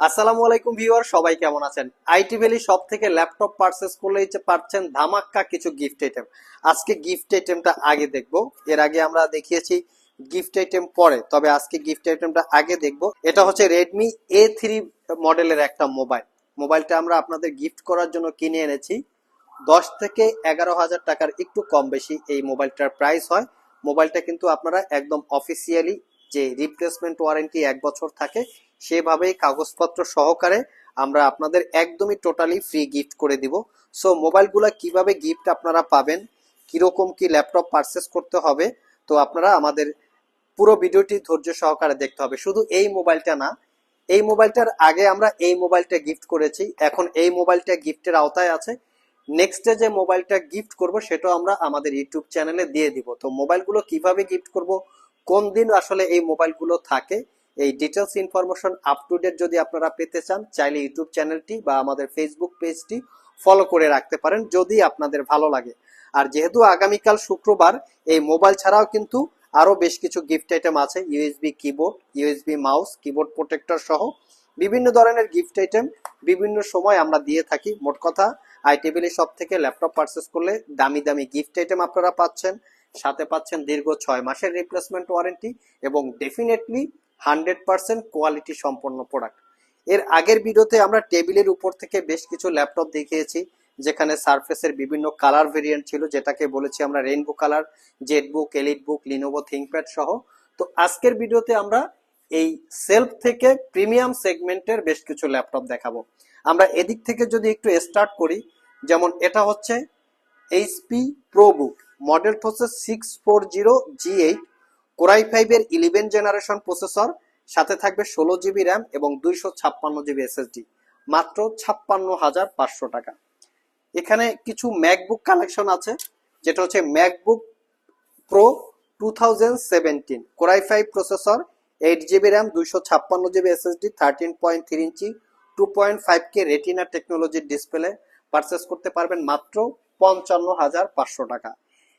আসসালামু আলাইকুম ভিউয়ার, সবাই কেমন আছেন? আইটি ভ্যালি সব থেকে ল্যাপটপ পারচেস করলেই যে পাচ্ছেন ধামাক্কা কিছু গিফট আইটেম আজকে গিফট আইটেমটা আগে দেখব। এর আগে আমরা দেখিয়েছি গিফট আইটেম পরে, তবে আজকে গিফট আইটেমটা আগে দেখব। এটা হচ্ছে রেডমি এ থ্রি মডেলের একটা মোবাইল মোবাইলটা আমরা আপনাদের গিফট করার জন্য কিনে এনেছি। দশ থেকে এগারো হাজার টাকার একটু কম বেশি এই মোবাইলটার প্রাইস হয়। মোবাইলটা কিন্তু আপনারা একদম অফিসিয়ালি যে রিপ্লেসমেন্ট ওয়ারেন্টি এক বছর থাকে সেভাবেই কাগজপত্র সহকারে আমরা আপনাদের একদমই টোটালি ফ্রি গিফট করে দিব। সো মোবাইলগুলো কীভাবে গিফট আপনারা পাবেন, কীরকম কি ল্যাপটপ পারচেস করতে হবে, তো আপনারা আমাদের পুরো ভিডিওটি ধৈর্য সহকারে দেখতে হবে। শুধু এই মোবাইলটা না, এই মোবাইলটার আগে আমরা এই মোবাইলটা গিফট করেছি, এখন এই মোবাইলটা গিফটের আওতায় আছে। নেক্সটে যে মোবাইলটা গিফট করব, সেটাও আমরা আমাদের ইউটিউব চ্যানেলে দিয়ে দিব। তো মোবাইলগুলো কীভাবে গিফট করব, কোন দিন আসলে এই মোবাইলগুলো থাকে এই details information up to date যদি আপনারা পেতে চান, চাইলে ইউটিউব চ্যানেলটি বা আমাদের ফেসবুক পেজটি ফলো করে রাখতে পারেন যদি আপনাদের ভালো লাগে। আর যেহেতু আগামীকাল শুক্রবার, এই মোবাইল ছাড়াও কিন্তু আরও বেশ কিছু গিফট আইটেম আছে USB keyboard USB mouse keyboard protector সহ বিভিন্ন ধরনের গিফট আইটেম বিভিন্ন সময় আমরা দিয়ে থাকি। মোট কথা আই টেবিলের সব থেকে ল্যাপটপ পারচেস করলে দামি দামি গিফট আইটেম আপনারা পাচ্ছেন। সাথে পাচ্ছেন দীর্ঘ ছয় মাসের রিপ্লেসমেন্ট ওয়ারেন্টি এবং ডেফিনেটলি হান্ড্রেড পার্সেন্ট কোয়ালিটি সম্পন্ন প্রোডাক্ট। এর আগের ভিডিওতে আমরা টেবিলের উপর থেকে বেশ কিছু ল্যাপটপ দেখিয়েছি, যেখানে সারফেসের বিভিন্ন কালার ভেরিয়েন্ট ছিল, যেটাকে বলেছি আমরা rainbow colour Z book elite book Lenovo ThinkPad সহ। তো আজকের ভিডিওতে আমরা এই সেলফ থেকে প্রিমিয়াম সেগমেন্টের বেশ কিছু ল্যাপটপ দেখাবো। আমরা এদিক থেকে যদি একটু স্টার্ট করি, যেমন এটা হচ্ছে এইচপি প্রোবুক মডেলটা হচ্ছে six four zero G eight core i ফাইভের ইলেভেন জেনারেশন প্রসেসর সাথে থাকবে ষোলো জিবি র্যাম এবং দুইশো ছাপ্পান্ন জিবি এসএসডি মাত্র ছাপ্পান্ন হাজার পাঁচশো টাকা। এখানে কিছু ম্যাকবুক কালেকশন আছে, যেটা হচ্ছে MacBook pro two thousand seventeen core i five processor eight GB RAM দুইশো ছাপ্পান্ন GB SSD thirteen point three inch two point five K retina টেকনোলজির ডিসপ্লে পারচেস করতে পারবেন মাত্র পঞ্চান্ন হাজার পাঁচশো টাকা।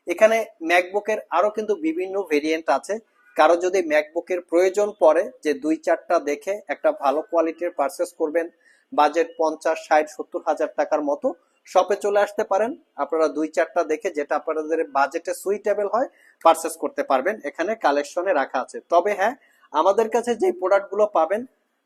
এখানে ম্যাকবুকের আরও কিন্তু বিভিন্ন ভেরিয়েন্ট আছে। কারও যদি ম্যাকবুকের প্রয়োজন পড়ে যে দুই চারটা দেখে একটা ভালো কোয়ালিটির পারচেস করবেন বাজেট পঞ্চাশ, ষাট, সত্তর হাজার টাকার মতো শপে চলে আসতে পারেন। আপনারা দুই চারটা দেখে যেটা আপনাদের বাজেটে সুইটেবল হয় পারচেস করতে পারবেন। এখানে কালেকশনে রাখা আছে। তবে হ্যাঁ আমাদের কাছে যে প্রোডাক্টগুলো পাবেন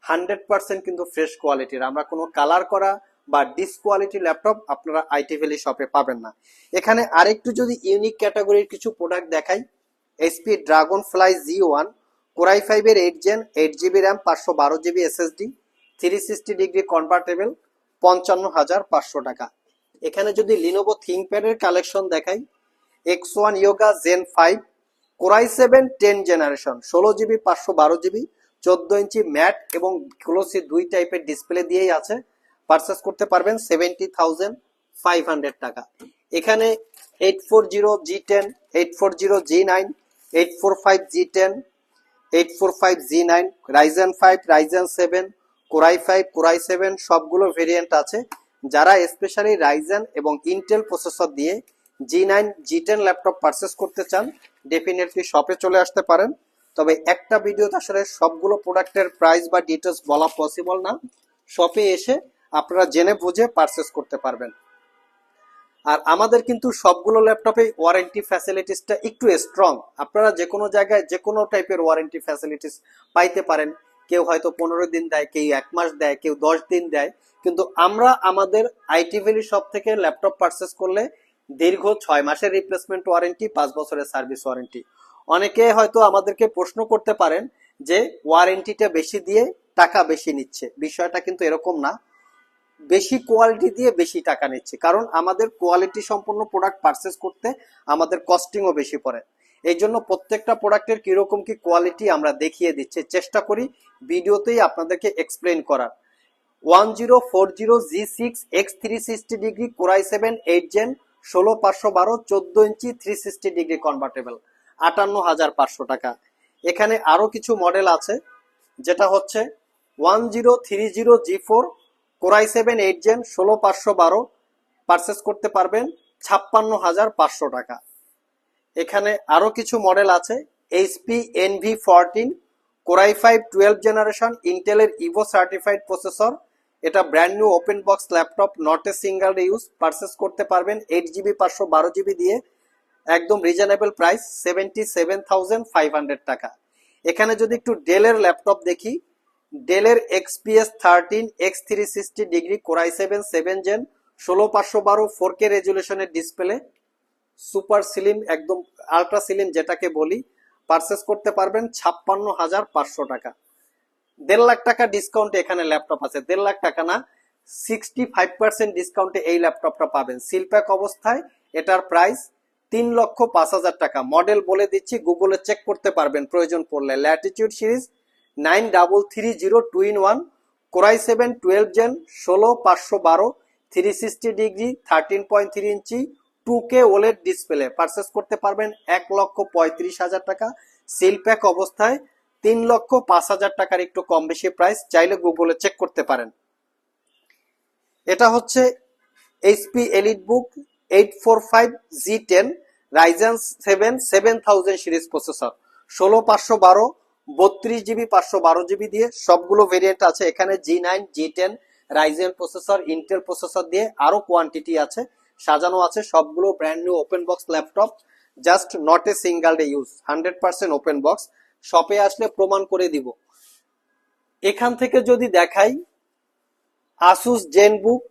হান্ড্রেড পার্সেন্ট কিন্তু ফ্রেশ কোয়ালিটির আমরা কোনো কালার করা বা ডিসকোয়ালিটি ল্যাপটপ আপনারা আইটি ভ্যালি শপে পাবেন না। এখানে আরেকটু যদি ইউনিক ক্যাটাগরির কিছু প্রোডাক্ট দেখাই SP dragonfly G one core i ফাইভের eight gen eight GB RAM পাঁচশো বারো GB SSD three sixty degree convertible পঞ্চান্ন হাজার পাঁচশো টাকা। এখানে যদি লিনোভো থিঙ্কপ্যাডের কালেকশন দেখাই X one yoga gen five core i seven ten generation ষোলো জিবি পাঁচশো বারো জিবি চোদ্দ ইঞ্চি ম্যাট এবং ক্লোসি দুই টাইপের ডিসপ্লে দিয়েই আছে। পারচেস করতে পারবেন সেভেন্টি থাউজেন্ড ফাইভ হান্ড্রেড টাকা। এখানে eight four zero G ten eight four zero G nine eight four five G ten eight four five G nine Ryzen five Ryzen seven core i five core i seven সবগুলো variant আছে। যারা specially Ryzen এবং Intel processor দিয়ে G nine G ten laptop purchase করতে চান definitely শপে চলে আসতে পারেন। তবে একটা ভিডিওতে আসলে সবগুলো প্রোডাক্টের প্রাইস বা ডিটেলস বলা পসিবল না। শপে এসে আপনারা জেনে বুঝে পারচেস করতে পারবেন। আর আমাদের কিন্তু সবগুলো ল্যাপটপে ওয়ারেন্টি ফ্যাসিলিটিসটা একটু স্ট্রং আপনারা যে কোনো জায়গায় যে কোনো টাইপের ওয়ারেন্টি ফ্যাসিলিটিস পাইতে পারেন। কেউ হয়তো পনেরো দিন দেয়, কেউ এক মাস দেয়, কেউ দশ দিন দেয়। কিন্তু আমরা আমাদের আইটি ভ্যালি শপ থেকে ল্যাপটপ পারচেস করলে দীর্ঘ ছয় মাসের রিপ্লেসমেন্ট ওয়ারেন্টি পাঁচ বছরের সার্ভিস ওয়ারেন্টি অনেকে হয়তো আমাদেরকে প্রশ্ন করতে পারেন যে ওয়ারেন্টিটা বেশি দিয়ে টাকা বেশি নিচ্ছে। বিষয়টা কিন্তু এরকম না। বেশি কোয়ালিটি দিয়ে বেশি টাকা নিচ্ছে। কারণ আমাদের কোয়ালিটি সম্পন্ন প্রোডাক্ট পারচেস করতে আমাদের কস্টিংও বেশি পড়ে। এই জন্য প্রত্যেকটা প্রোডাক্টের কীরকম কি কোয়ালিটি আমরা দেখিয়ে দিচ্ছি, চেষ্টা করি ভিডিওতেই আপনাদেরকে এক্সপ্লেন করার। One zero four zero G six X three sixty degree core i seven eight gen ষোলো পাঁচশো বারো, চোদ্দ inch three sixty degree convertible আটান্ন হাজার পাঁচশো টাকা। এখানে আরও কিছু মডেল আছে, যেটা হচ্ছে one zero three zero G four core i seven eight gen ষোলো পাঁচশো বারো পারচেস করতে পারবেন ছাপ্পান্ন হাজার পাঁচশো টাকা। এখানে আরও কিছু মডেল আছে HP Envy fourteen core i five twelve generation ইন্টেলের ইভো সার্টিফাইড প্রসেসর এটা brand new open box laptop not a single use purchase করতে পারবেন এইট জিবি পাঁচশো বারো জিবি দিয়ে, একদম reasonable price seventy seven thousand five hundred টাকা। এখানে যদি একটু ডেলের ল্যাপটপ দেখি ডেলের XPS thirteen, X three sixty degree, core i seven seven gen, ষোলো পাঁচশো বারো, ফোর কে রেজুলেশনের ডিসপ্লে, সুপার সিলিম, একদম আলট্রা সিলিম যেটাকে বলি, পারচেস করতে পারবেন ছাপ্পান্ন হাজার পাঁচশো টাকা। দেড় লাখ টাকা ডিসকাউন্টে এখানে ল্যাপটপ আছে। দেড় লাখ টাকা না সিক্সটি ফাইভ পার্সেন্ট ডিসকাউন্টে এই ল্যাপটপটা পাবেন। সিলপ্যাক অবস্থায় এটার প্রাইস তিন লক্ষ পাঁচ হাজার টাকা। মডেল বলে দিচ্ছি গুগলে চেক করতে পারবেন প্রয়োজন পড়লে। Latitude series nine double three zero two in one, core i seven twelve gen, ষোলো পাঁচশো বারো three sixty degree thirteen point three inch two K OLED display purchase করতে পারবেন এক লক্ষ পঁয়ত্রিশ হাজার টাকা। সিল প্যাক অবস্থায় তিন লক্ষ পাঁচ হাজার টাকার একটু কম বেশি প্রাইস চাইলে গুগলে চেক করতে পারেন। এটা হচ্ছে HP elite book eight four five G ten Ryzen seven seven thousand series processor ষোলো পাঁচশো বারো বত্রিশ জিবি, পাঁচশো বারো জিবি দিয়ে সবগুলো ভেরিয়েন্ট আছে। এখানে G nine G ten Ryzen processor Intel processor দিয়ে আরও কোয়ান্টিটি আছে, সাজানো আছে সবগুলো brand new open box laptop just not a single day use hundred percent open box শপে আসলে প্রমাণ করে দিব। এখান থেকে যদি দেখাই Asus Zen book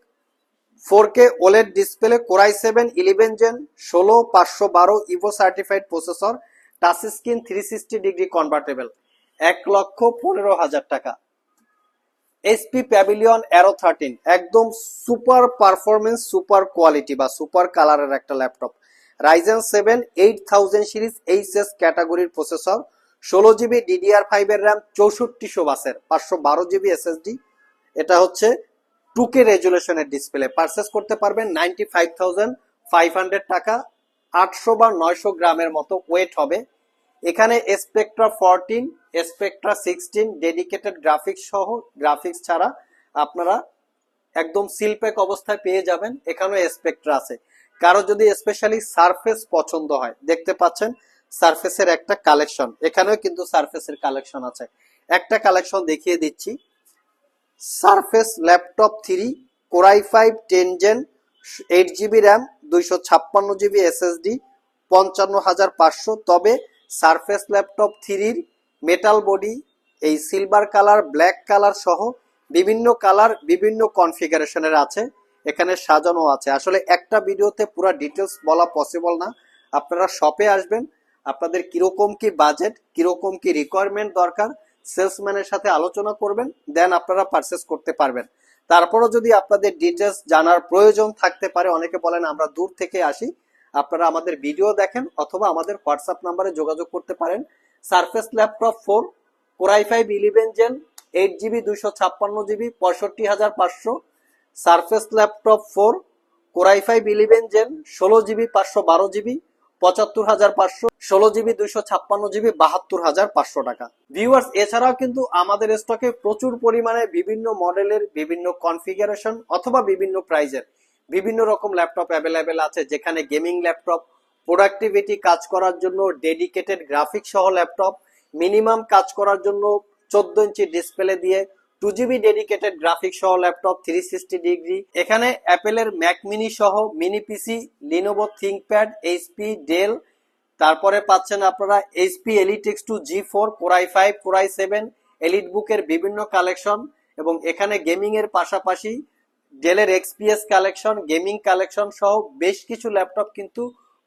four K OLED display core i seven eleven gen ষোলো, পাঁচশো বারো Evo certified processor touch screen three sixty degree convertible এক লক্ষ পনেরো হাজার টাকা। এসপি প্যাভিলিয়ন অ্যারো থার্টিন একদম সুপার পারফরমেন্স সুপার কোয়ালিটি বা সুপার কালারের একটা laptop Ryzen seven eight thousand series H S ক্যাটাগরির প্রসেসর ষোলো জিবি ডিডিআর ফাইভের র্যাম চৌষট্টিশো বাসের পাঁচশো বারো জিবি এসএসডি এটা হচ্ছে টু কে রেজুলেশনের ডিসপ্লে পারচেস করতে পারবেন ninety five thousand five hundred টাকা, আটশো বা নয়শো গ্রামের মতো ওয়েট হবে। এখানে Spectre fourteen Spectre sixteen dedicated graphics সহ গ্রাফিক্স ছাড়া আপনারা একদম সিলপ্যাক অবস্থায় পেয়ে যাবেন। এখানেও স্পেকট্রা আছে। কারও যদি স্পেশালি সারফেস পছন্দ হয়, দেখতে পাচ্ছেন সারফেসের একটা কালেকশন এখানেও কিন্তু সারফেসের কালেকশন আছে। একটা কালেকশন দেখিয়ে দিচ্ছি। Surface laptop three core i five ten gen eight GB RAM দুইশো ছাপ্পান্ন জিবি এসএসডি পঞ্চান্ন হাজার পাঁচশো। তবে সারফেস ল্যাপটপ থ্রির মেটাল বডি, এই সিলভার কালার, ব্ল্যাক কালার সহ বিভিন্ন কালার, বিভিন্ন কনফিগারেশনের আছে। এখানে সাজানো আছে। আসলে একটা ভিডিওতে পুরো ডিটেলস বলা পসিবল না। আপনারা শপে আসবেন। আপনাদের কীরকম কি বাজেট কীরকম কি রিকোয়ারমেন্ট দরকার সেলসম্যানের সাথে আলোচনা করবেন দেন আপনারা পারচেস করতে পারবেন। তারপরও যদি আপনাদের ডিটেলস জানার প্রয়োজন থাকতে পারে, অনেকে বলেন আমরা দূর থেকে আসি। আপনারা আমাদের ভিডিও দেখেন অথবা আমাদের হোয়াটসঅ্যাপ নাম্বারে যোগাযোগ করতে পারেন। Surface laptop four core i five eleven gen eight GB দুইশো ছাপ্পান্ন জিবি পঁয়ষট্টি হাজার পাঁচশো। Surface laptop four core i five eleven gen ষোলো জিবি পাঁচশো বারো জিবি পঁচাত্তর হাজার পাঁচশো। ষোলো জিবি দুইশো ছাপ্পান্ন জিবি বাহাত্তর হাজার পাঁচশো টাকা। ভিউয়ার্স এছাড়াও কিন্তু আমাদের স্টকে প্রচুর পরিমাণে বিভিন্ন মডেলের বিভিন্ন কনফিগারেশন অথবা বিভিন্ন প্রাইজের বিভিন্ন রকম ল্যাপটপ অ্যাভেলেবেল আছে, যেখানে গেমিং ল্যাপটপ, প্রোডাক্টিভিটি কাজ করার জন্য ডেডিকেটেড গ্রাফিক সহ ল্যাপটপ, মিনিমাম কাজ করার জন্য চোদ্দ ইঞ্চি ডিসপ্লে দিয়ে টু জিবি ডেডিকেটেড গ্রাফিক সহ ল্যাপটপ থ্রি সিক্সটি ডিগ্রি। এখানে অ্যাপেলের ম্যাক মিনি সহ mini PC Lenovo ThinkPad HP Dell তারপরে পাচ্ছেন আপনারা HP elite x two G four core i five core i seven elite বুকের বিভিন্ন কালেকশন এবং এখানে গেমিং এর পাশাপাশি ডেলের এক্সপিএস কালেকশন গেমিং কালেকশন সহ বেশ কিছু ল্যাপটপ কিন্তু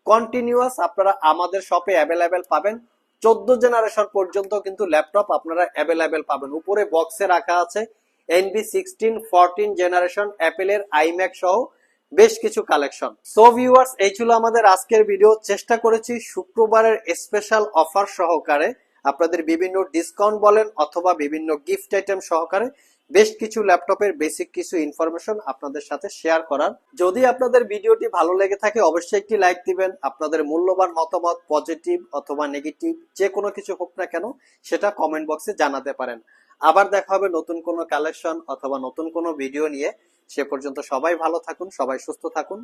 কন্টিনিউয়াস আপনারা আমাদের শপে অ্যাভেলেবেল পাবেন। চোদ্দ জেনারেশন পর্যন্ত কিন্তু ল্যাপটপ আপনারা অ্যাভেলেবেল পাবেন। উপরে বক্সে রাখা আছে এনবি সিক্সটিন ফোরটিন জেনারেশন অ্যাপেলের আইম্যাক সহ বেশ কিছু কালেকশন সো ভিউয়ার্স এই ছিল আমাদের আজকের ভিডিও চেষ্টা করেছি শুক্রবারের স্পেশাল অফার সহকারে আপনাদের বিভিন্ন ডিসকাউন্ট বলেন অথবা বিভিন্ন গিফট আইটেম সহকারে বেশ কিছু ল্যাপটপের বেসিক কিছু ইনফরমেশন আপনাদের সাথে শেয়ার করার। যদি আপনাদের ভিডিওটি ভালো লেগে থাকে, অবশ্যই একটি লাইক দিবেন। আপনাদের মূল্যবান মতামত পজিটিভ অথবা নেগেটিভ যে কোনো কিছু হোক না কেন, সেটা কমেন্ট বক্সে জানাতে পারেন। আবার দেখা হবে নতুন কোনো কালেকশন অথবা নতুন কোনো ভিডিও নিয়ে। সে পর্যন্ত সবাই ভালো থাকুন, সবাই সুস্থ থাকুন।